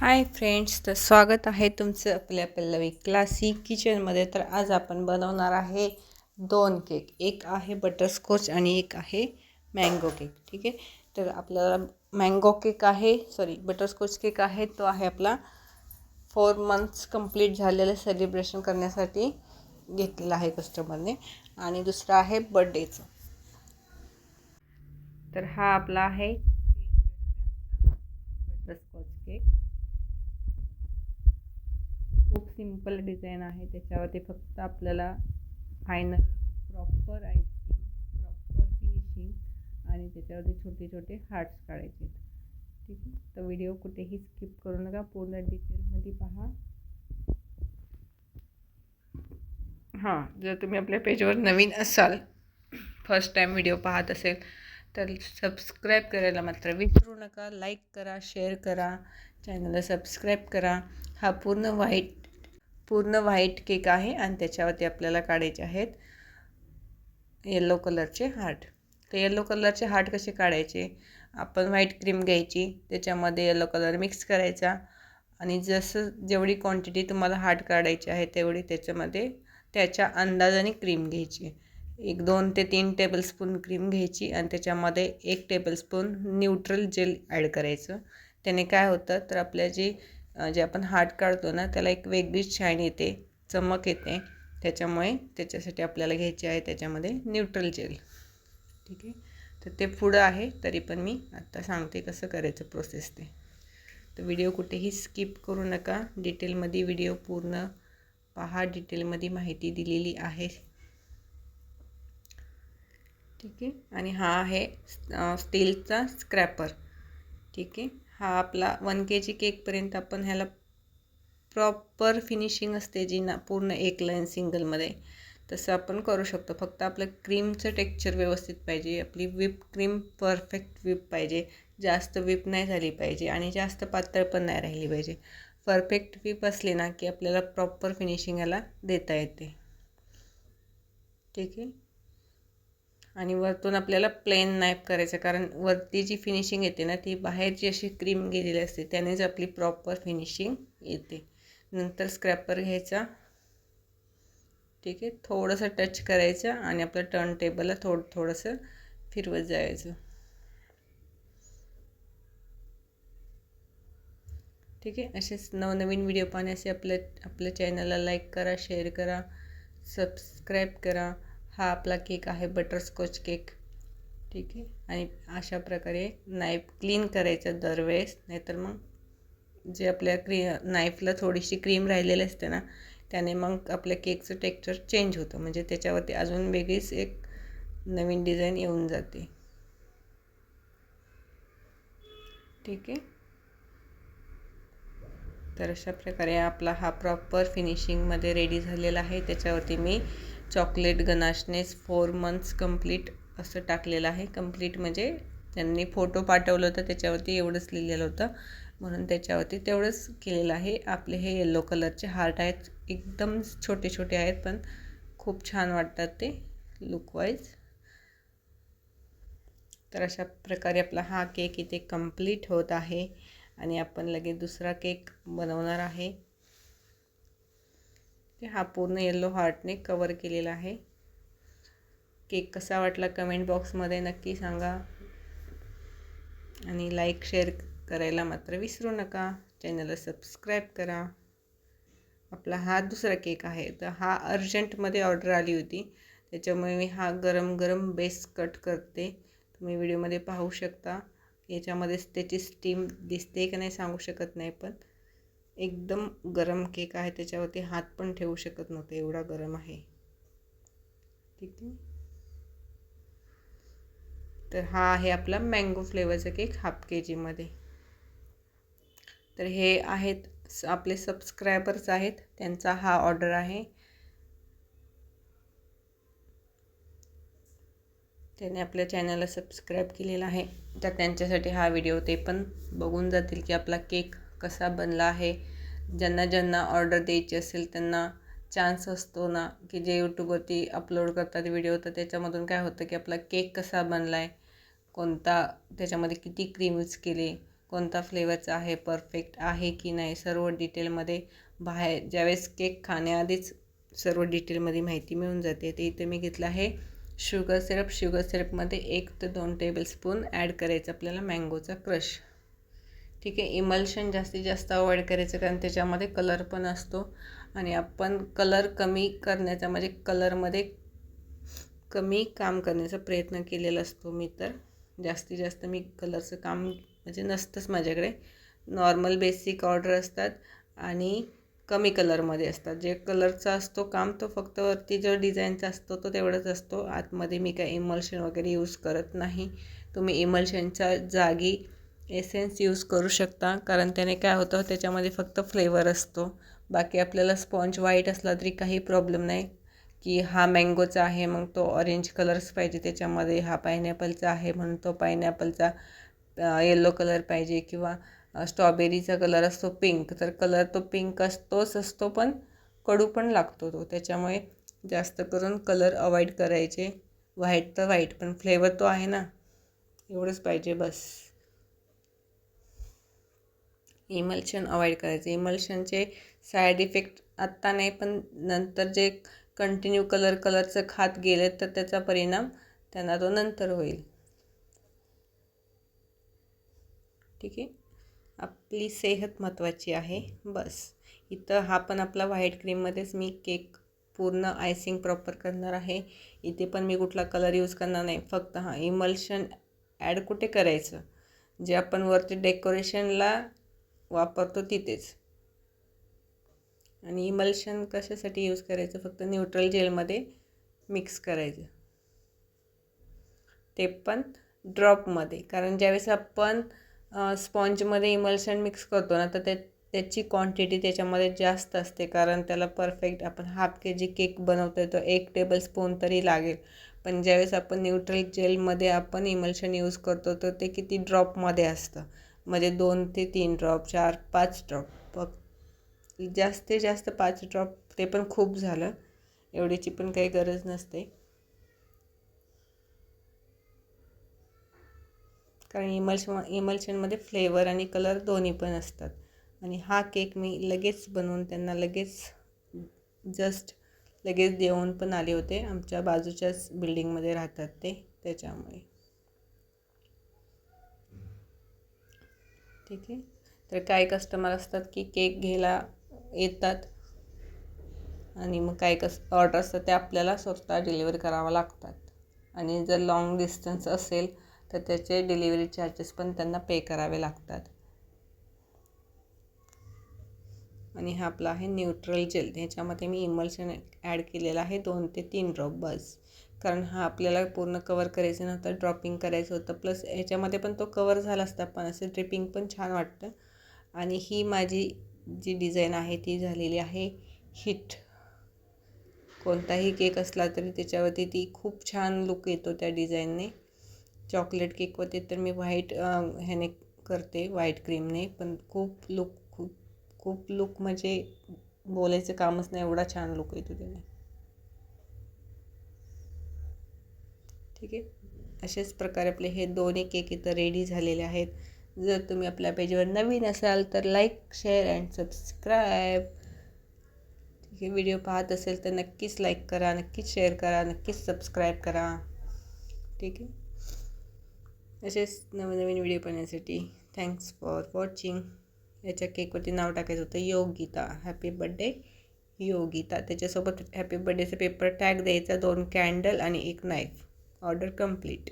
Hi friends तर स्वागत आहे तुमचं आपल्या पल्लवी क्लासिक किचनमध्ये. तर आज आपण बनवणार आहे दोन केक. एक आहे बटरस्कॉच आणि एक आहे मँगो केक ठीक आहे? तर आपल्याला मँगो केक आहे सॉरी बटरस्कॉच केक आहे. तो आहे आपला फोर मंथ्स कंप्लीट झालेलं सेलिब्रेशन करण्यासाठी घेतलेला आहे कस्टमरने. आणि दुसरा आहे बड्डेचं तर हा आपला आहे बटरस्कॉच केक खूप सिंपल डिझाईन आहे. त्याच्यावरती फक्त आपल्याला final proper icing proper finishing आणि त्याच्यावरती छोटे छोटे हार्ट्स काढायचे ठीक आहे? तर व्हिडिओ कुठेही स्किप करू नका. पूर्ण डिटेलमध्ये पहा. हां जर तुम्ही आपल्या पेजवर नवीन असाल फर्स्ट टाईम व्हिडिओ पाहत असेल तर सबस्क्राईब करायला मात्र विसरू नका. लाईक करा शेअर करा. चॅनलला सबस्क्राईब करा. हा पूर्ण व्हाईट पूर्ण व्हाईट केक आहे आणि त्याच्यावरती आपल्याला काढायचे आहेत येल्लो कलरचे हार्ट. तर येलो कलरचे हार्ट कसे काढायचे? आपण व्हाईट क्रीम घ्यायची त्याच्यामध्ये येलो कलर मिक्स करायचा आणि जसं जेवढी क्वांटिटी तुम्हाला हार्ट काढायची आहे तेवढी त्याच्यामध्ये त्याच्या अंदाजाने क्रीम घ्यायची. एक दोन ते तीन टेबलस्पून क्रीम घ्यायची आणि त्याच्यामध्ये एक टेबलस्पून न्यूट्रल जेल ॲड करायचं. त्याने काय होतं? तर आपल्या जी जे आपण हार्ट काढतो ना त्याला एक वेगळीच शाईन येते चमक येते. त्याच्यामुळे त्याच्यासाठी आपल्याला घ्यायचे आहे त्याच्यामध्ये न्यूट्रल जेल. ठीक आहे? तर ते पुढं आहे तरी पण मी आत्ता सांगते कसं करायचं प्रोसेस ते. तर व्हिडिओ कुठेही स्किप करू नका. डिटेलमध्ये व्हिडिओ पूर्ण पहा. डिटेलमध्ये माहिती दिलेली आहे. ठीक आहे? आणि हा आहे स्टीलचा स्क्रॅपर ठीक आहे? हा आपला वन के जी केकपर्यंत आपण ह्याला प्रॉपर फिनिशिंग असते जी ना पूर्ण एक लाईन सिंगलमध्ये तसं आपण करू शकतो. फक्त आपलं क्रीमचं टेक्चर व्यवस्थित पाहिजे. आपली विप क्रीम परफेक्ट विप पाहिजे. जास्त विप नाही झाली पाहिजे आणि जास्त पातळ पण नाही राहिली पाहिजे. परफेक्ट विप असली ना की आपल्याला प्रॉपर फिनिशिंग याला देता येते. ठीक आहे? आणि वरतून आपल्याला प्लेन नाईप करायचं कारण वरती जी फिनिशिंग येते ना ती बाहेरची अशी क्रीम गेलेली असते त्यानेच आपली प्रॉपर फिनिशिंग येते. नंतर स्क्रॅपर घ्यायचा. ठीक आहे? थोडंसं टच करायचं आणि आपलं टर्न टेबलला थोडं थोडंसं फिरवत जायचं. ठीक आहे? असेच नवनवीन व्हिडिओ पाहण्यासाठी आपल्या आपल्या चॅनलला लाईक करा शेअर करा सबस्क्राईब करा. हा आपला केक आहे बटरस्कॉच केक. ठीक आहे? आणि अशा प्रकारे नाईफ क्लीन करायचं दरवेळेस. नाहीतर मग जे आपल्या क्री नाईफला थोडीशी क्रीम राहिलेली असते ना त्याने मग आपल्या केकचं टेक्स्चर चेंज होतं. म्हणजे त्याच्यावरती अजून वेगळीच एक नवीन डिझाईन येऊन जाते. ठीक आहे? तर अशा प्रकारे आपला हा प्रॉपर फिनिशिंगमध्ये रेडी झालेला आहे. त्याच्यावरती मी चॉकलेट गनाशनेस फोर मंथ्स कंप्लीट असं टाकलेलं आहे. कंप्लीट म्हणजे त्यांनी फोटो पाठवलं होतं त्याच्यावरती एवढंच लिहिलेलं होतं. म्हणून त्याच्यावरती तेवढंच केलेलं आहे. आपले हे येल्लो कलरचे हार्ट आहेत. एकदम छोटे छोटे आहेत पण खूप छान वाटतात ते लुकवाईज तर अशा प्रकारे आपला हा केक इथे कंप्लीट होत आहे. आणि आपण लगेच दुसरा केक बनवणार आहे. ते हा पूर्ण येल्लो हार्टने कवर केलेला आहे. केक कसा वाटला कमेंट बॉक्समध्ये नक्की सांगा. आणि लाईक शेअर करायला मात्र विसरू नका. चॅनलला सबस्क्राईब करा. आपला हा दुसरा केक आहे. तर हा अर्जंटमध्ये ऑर्डर आली होती. त्याच्यामुळे मी हा गरम गरम बेस कट करते. तुम्ही व्हिडिओमध्ये पाहू शकता. याच्यामध्येच त्याची स्टीम दिसते का नाही सांगू शकत नाही पण. एकदम गरम केक आहे त्याच्यावरती हात पण ठेवू शकत नव्हते एवढा गरम आहे. ठीक आहे. तर हा आहे आपला मँगो फ्लेवरचा केक हाफ के जीमध्ये तर हे आहेत आपले सबस्क्रायबर्स आहेत त्यांचा हा ऑर्डर आहे. त्याने आपल्या चॅनलला सबस्क्राईब केलेला आहे तर त्यांच्यासाठी हा व्हिडिओ ते पण बघून जातील की आपला केक कसा बनला आहे? ज्यांना ज्यांना ऑर्डर द्यायची असेल त्यांना चान्स असतो ना की जे यूट्यूबवरती अपलोड करतात व्हिडिओ तर त्याच्यामधून काय होतं की आपला केक कसा बनला आहे कोणता त्याच्यामध्ये किती क्रीम यूज केले? कोणता फ्लेवरचा आहे? परफेक्ट आहे की नाही? सर्व डिटेलमध्ये बाहेर ज्यावेळेस केक खाण्याआधीच सर्व डिटेलमध्ये माहिती मिळून जाते. ते इथे मी घेतलं आहे शुगर सिरप शुगर सिरपमध्ये एक ते दोन टेबलस्पून ॲड करायचं आपल्याला मँगोचा क्रश ठीक आहे इमल्शन जास्तीत जास्त अवॉइड करायचं कारण त्याच्यामध्ये कलर पण असतो. आणि आपण कलर कमी करण्याचा म्हणजे कलरमध्ये कमी काम करण्याचा प्रयत्न केलेला असतो मी तर. जास्तीत जास्त मी कलरचं काम म्हणजे नसतंच माझ्याकडे. नॉर्मल बेसिक ऑर्डर असतात आणि कमी कलरमध्ये असतात. जे कलरचा असतो काम तो फक्त वरती जो डिझाईनचा असतो तो तेवढाच असतो. आतमध्ये मी काय इमल्शन वगैरे यूज करत नाही. तुम्ही इमल्शनच्या जागी एसेन्स यूज करू शकता कारण त्याने काय होतं त्याच्यामध्ये फक्त फ्लेवर असतो. बाकी आपल्याला स्पॉन्ज व्हाईट असला तरी काही प्रॉब्लेम नाही. की हा मँगोचा आहे मग तो ऑरेंज कलर्स पाहिजे त्याच्यामध्ये हा पायनॅपलचा आहे म्हणून तो पायनॅपलचा येल्लो कलर पाहिजे किंवा स्ट्रॉबेरीचा कलर असतो पिंक तर कलर तो पिंक असतोच असतो पण कडू पण लागतो तो. त्याच्यामुळे जास्त करून कलर अवॉइड करायचे. व्हाईट तर व्हाईट पण फ्लेवर तो आहे ना. एवढंच पाहिजे बस. इमल्शन अवॉइड करायचं. इमल्शनचे साईड इफेक्ट आत्ता नाही पण नंतर जे कंटिन्यू कलर कलरचं खात गेले तर त्याचा परिणाम त्यांना तो नंतर होईल. ठीक आहे? आपली सेहत महत्त्वाची आहे. बस. इथं हा पण आपला व्हाईट क्रीममध्येच मी केक पूर्ण आयसिंग प्रॉपर करणार आहे. इथे पण मी कुठला कलर यूज करणार नाही. फक्त हां इमल्शन ॲड कुठे करायचं? जे आपण वरती डेकोरेशनला वापरतो तिथेच. आणि इमल्शन कशासाठी यूज करायचं? फक्त न्यूट्रल जेलमध्ये मिक्स करायचं. ते पण ड्रॉपमध्ये कारण ज्यावेळेस आपण स्पॉन्जमध्ये इमल्शन मिक्स करतो ना तर त्या त्याची क्वांटिटी त्याच्यामध्ये जास्त असते. कारण त्याला परफेक्ट आपण हाफ के जी केक बनवतो तो एक टेबल स्पून तरी लागेल. पण ज्यावेळेस आपण न्यूट्रल जेलमध्ये आपण इमल्शन यूज करतो तर ते किती ड्रॉपमध्ये असतं. म्हणजे दोन ते तीन ड्रॉप चार पाच ड्रॉप फक्त जास्तीत जास्त पाच ड्रॉप ते पण खूप झालं. एवढीची पण काही गरज नसते. कारण इमल्श इमल्शनमध्ये फ्लेवर आणि कलर दोन्ही पण असतात. आणि हा केक मी लगेच बनवून त्यांना लगेच जस्ट लगेच देऊन पण आले होते. आमच्या बाजूच्याच बिल्डिंगमध्ये राहतात ते त्याच्यामुळे. ठीक आहे. तर काही कस्टमर असतात की केक घ्यायला येतात आणि मग काही कस ऑर्डर असतात ते आपल्याला स्वतः डिलिव्हर करावं लागतात. आणि जर लाँग डिस्टन्स असेल तर त्याचे डिलिव्हरी चार्जेस पण त्यांना पे करावे लागतात. आणि हा आपला आहे न्यूट्रल जेल ह्याच्यामध्ये मी इमल्शन ॲड केलेलं आहे दोन ते तीन ड्रॉप बस. कारण हा आपल्याला पूर्ण कवर करायचं नव्हतं ड्रॉपिंग करायचं होतं. प्लस ह्याच्यामध्ये पण तो कवर झाला असता पण असं ड्रिपिंग पण छान वाटतं. आणि ही माझी जी डिझाईन आहे ती झालेली आहे हिट कोणताही केक असला तरी त्याच्यावरती ती खूप छान लुक येतो त्या डिझाईनने चॉकलेट केकवरती तर मी व्हाईट ह्याने करते व्हाईट क्रीमने पण खूप लुक खूप खूप लुक म्हणजे बोलायचं कामच नाही एवढा छान लुक येतो त्याने. ठीक आहे? अशाच प्रकारे आपले हे दोन्ही केक इथं रेडी झालेले आहेत. जर तुम्ही आपल्या पेजवर नवीन असाल तर लाईक शेअर अँड सबस्क्राईब ठीक आहे? व्हिडिओ पाहत असेल तर नक्कीच लाईक करा नक्कीच शेअर करा नक्कीच सबस्क्राईब करा. ठीक आहे? असेच नवनवीन व्हिडिओ पाहण्यासाठी थँक्स फॉर वॉचिंग याच्या केकवरती नाव टाकायचं होतं योगिता. Happy birthday Yogita. त्याच्यासोबत हॅपी बड्डेचा पेपर टॅग द्यायचा दोन कॅन्डल आणि एक नाईफ ऑर्डर कंप्लीट